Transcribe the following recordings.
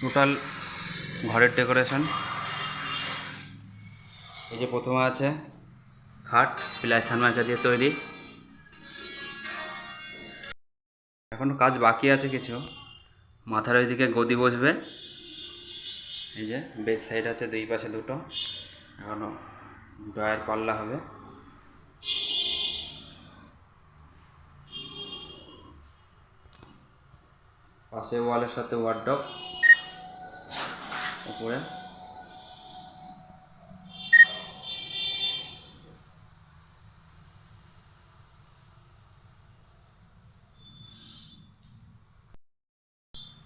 Total ঘরের decoration. এই যে প্রথমে আছে খাট প্লাই সানমাইকা দিয়ে তৈরি। এখনও কাজ বাকি আছে কিছু। মাথার ওইদিকে গদি বসবে। এই যে বেড সাইড আছে, দুই পাশে দুটো। এখনও ড্রয়ার পাল্লা হবে। পাশে ওয়ালের সাথে ওয়ার্ডপ উপরে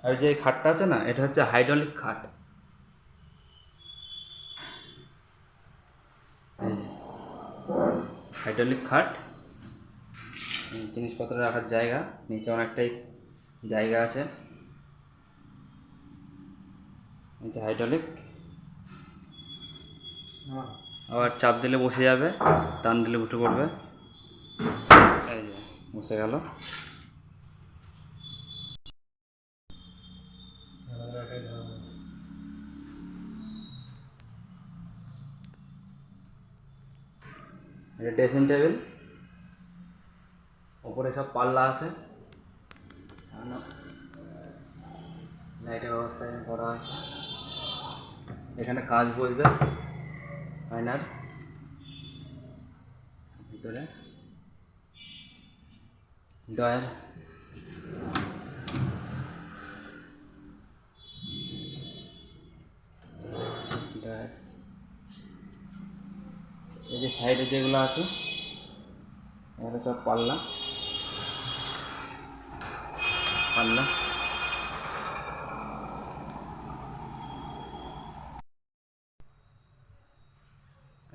আর যে খাটটা আছে না, এটা হচ্ছে হাইড্রোলিক খাট। হাইড্রোলিক খাট। জিনিসপত্র রাখার জায়গা, নিচে অনেকটাই জায়গা আছে। এই যে হাইড্রোলিক আবার চাপ দিলে বসে যাবে টান দিলে উঠে পড়বে। এই যে বসে গেল। এটা ড্রেসিং টেবিল ওপরে সব পাল্লা আছে। লাইটের ব্যবস্থা করা আছে। এখানে কাজ বসবে। আয়নার ভিতরে। ডয়ার ডয়ার এই যে সাইডে যেগুলো আছে, এগুলো সব পাল্লা। পাল্লা।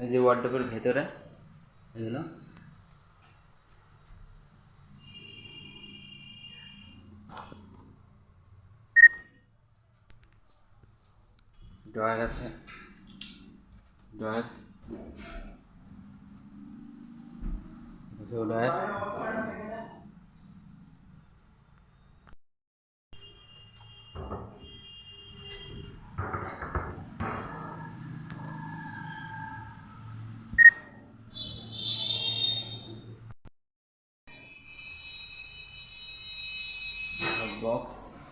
এই যে ওয়ার্ডরোবের ভেতরে এগুলো ড্রয়ার আছে ড্রয়ার ড্রয়ার Xbox.